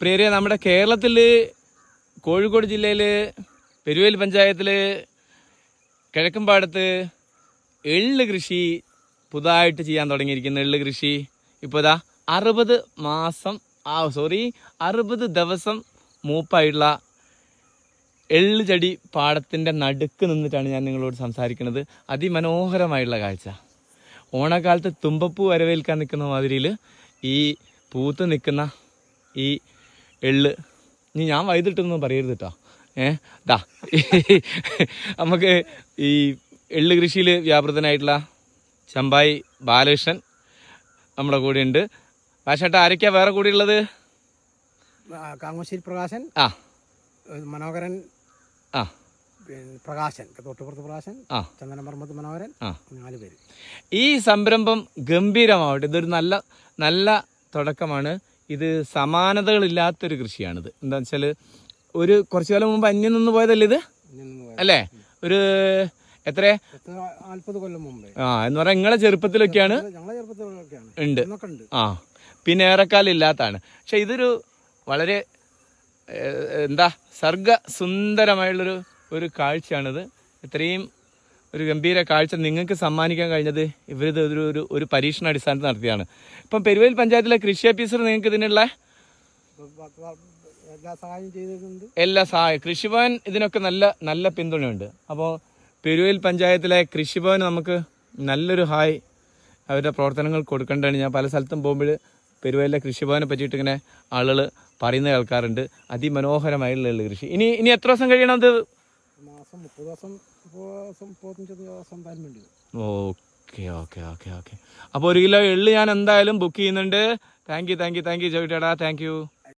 പ്രിയരെ നമ്മുടെ കേരളത്തിൽ കോഴിക്കോട് ജില്ലയിൽ പെരുവേൽ പഞ്ചായത്തിൽ കിഴക്കമ്പാടത്ത് എള്ള് കൃഷി പുതുതായിട്ട് ചെയ്യാൻ തുടങ്ങിയിരിക്കുന്ന. എള്ള് കൃഷി. ഇപ്പോൾ ഇതാ അറുപത് മാസം ആ സോറി അറുപത് ദിവസം മൂപ്പായിട്ടുള്ള എള്ള് ചെടി പാടത്തിന്റെ നടുക്ക് നിന്നിട്ടാണ് ഞാൻ നിങ്ങളോട് സംസാരിക്കുന്നത്. അതിമനോഹരമായുള്ള കാഴ്ച. ഓണക്കാലത്ത് തുമ്പപ്പൂ വരവേൽക്കാൻ നിൽക്കുന്ന മാതിരിയിൽ ഈ പൂത്ത് നിൽക്കുന്ന ഈ എള്ള്. ഇനി ഞാൻ വൈകിട്ടൊന്നും പറയരുത് കേട്ടോ ഏ ദാ. നമുക്ക് ഈ എള്ള് കൃഷിയിൽ വ്യാപൃതനായിട്ടുള്ള ചമ്പായി ബാലകൃഷ്ണൻ നമ്മുടെ കൂടെ ഉണ്ട് ഭാഷേട്ടാ ആരൊക്കെയാ വേറെ കൂടെ ഉള്ളത് കാമശ്ശേരി കാങ്ങശ്ശേരി പ്രകാശൻ ആ. മനോഹരൻ ആ. പ്രകാശൻ തൊട്ടുപുറത്ത് പ്രകാശൻ ആ. ചന്ദനപർമ്മത്ത് മനോഹരൻ ആ. നാല് പേര്. ഈ സംരംഭം ഗംഭീരമാവട്ടെ. ഇതൊരു നല്ല നല്ല തുടക്കമാണ്. ഇത് സമാനതകളില്ലാത്തൊരു കൃഷിയാണിത്. എന്താ വെച്ചാൽ ഒരു കുറച്ചു കാലം മുമ്പ് അന്യം നിന്ന് പോയതല്ലേ ഇത്? അല്ലേ? ഒരു എത്ര നാല്പത് കൊല്ലം മുമ്പേ. ആ എന്ന് പറയാൻ നിങ്ങളെ ചെറുപ്പത്തിലൊക്കെയാണ് ഉണ്ട്. ആ പിന്നെ ഏറെക്കാലം ഇല്ലാത്തതാണ് പക്ഷെ ഇതൊരു വളരെ എന്താ സർഗ സുന്ദരമായുള്ളൊരു ഒരു കാഴ്ചയാണിത്. ഇത്രയും ഒരു ഗംഭീര കാഴ്ച നിങ്ങൾക്ക് സമ്മാനിക്കാൻ കഴിഞ്ഞത് ഇവരിത് ഒരു ഒരു ഒരു പരീക്ഷണ അടിസ്ഥാനത്തിൽ നടത്തിയാണ് ഇപ്പം പെരുവേൽ പഞ്ചായത്തിലെ കൃഷി ഓഫീസർ നിങ്ങൾക്ക് ഇതിനുള്ള എല്ലാ സഹായം കൃഷിഭവൻ ഇതിനൊക്കെ നല്ല നല്ല പിന്തുണയുണ്ട്. അപ്പോൾ പെരുവേൽ പഞ്ചായത്തിലെ കൃഷിഭവൻ നമുക്ക് നല്ലൊരു ഹായ് അവരുടെ പ്രവർത്തനങ്ങൾ കൊടുക്കേണ്ടതാണ്. ഞാൻ പല സ്ഥലത്തും പോകുമ്പോൾ പെരുവേലിലെ കൃഷിഭവനെ പറ്റിയിട്ട് ഇങ്ങനെ ആളുകൾ പറയുന്ന കേൾക്കാറുണ്ട്. അതിമനോഹരമായിട്ടുള്ള കൃഷി. ഇനി ഇനി എത്ര ദിവസം കഴിയണം അത്? മാസം മുപ്പത് ദിവസം ഓക്കെ ഓക്കെ ഓക്കെ ഓക്കെ. അപ്പോൾ ഒരു കിലോ എള്ള് ഞാൻ എന്തായാലും ബുക്ക് ചെയ്യുന്നുണ്ട്. Thank you thank you thank you ചോദിച്ചേടാ thank U